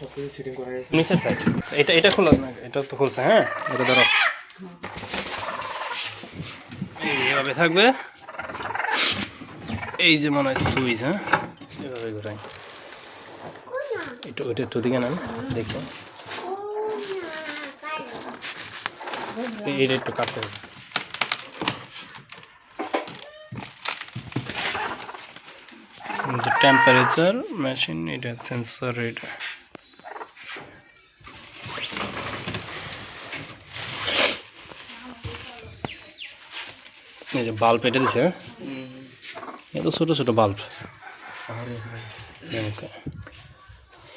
সব কিছু করা গেছে নিচের সাইড। এটা এটা খোলা। এটা তো খুলছে হ্যাঁ? এটা ধরো। এইভাবে থাকবে। এই যে মনে হয় সুইচ হ্যাঁ? এভাবে ঘুরাই। একটু ওইটা একটু দিকে এই- এটা একটু কাটতে হবে টেম্পারেচার মেশিন এটা সেন্সর এটা এই যে বাল্ব এটা দিছে হ্যাঁ? এত ছোট ছোট বাল্ব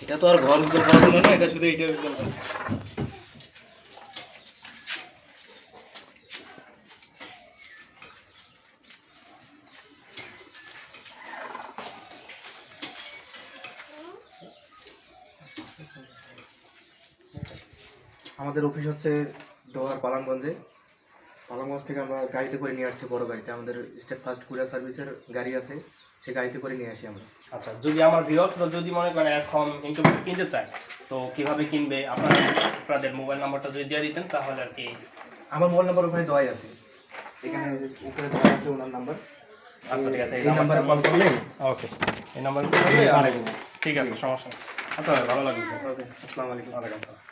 এটা তো আর ঘর উজ্জ্বল না এটা শুধু এইটা আমাদের অফিস হচ্ছে দোয়ার পালামগঞ্জে পালামগঞ্জ থেকে আমরা গাড়িতে করে নিয়ে আসছি বড় গাড়িতে। আমাদের স্টেট ফার্স্ট কুরিয়ার সার্ভিসের গাড়ি আছে সে গাড়িতে করে নিয়ে আসি আমরা। আচ্ছা যদি আমার ভিউয়ার্সরা যদি মনে করেন এখন ইন্টারভিউ কিনতে চায় তো কীভাবে কিনবে? আপনারা আপনাদের মোবাইল নাম্বারটা যদি দিয়ে দিতেন তাহলে আর কি আমার মোবাইল নাম্বার ওখানে দেওয়াই আছে। এখানে উপরে দেওয়া আছে ওনার নাম্বার আচ্ছা ঠিক আছে এই নাম্বারে কল করলে ওকে এই নাম্বার ঠিক আছে সমস্যা আচ্ছা ভালো লাগবে ওকে আসসালামু আলাইকুম। ওয়ালাইকুম আসসালাম।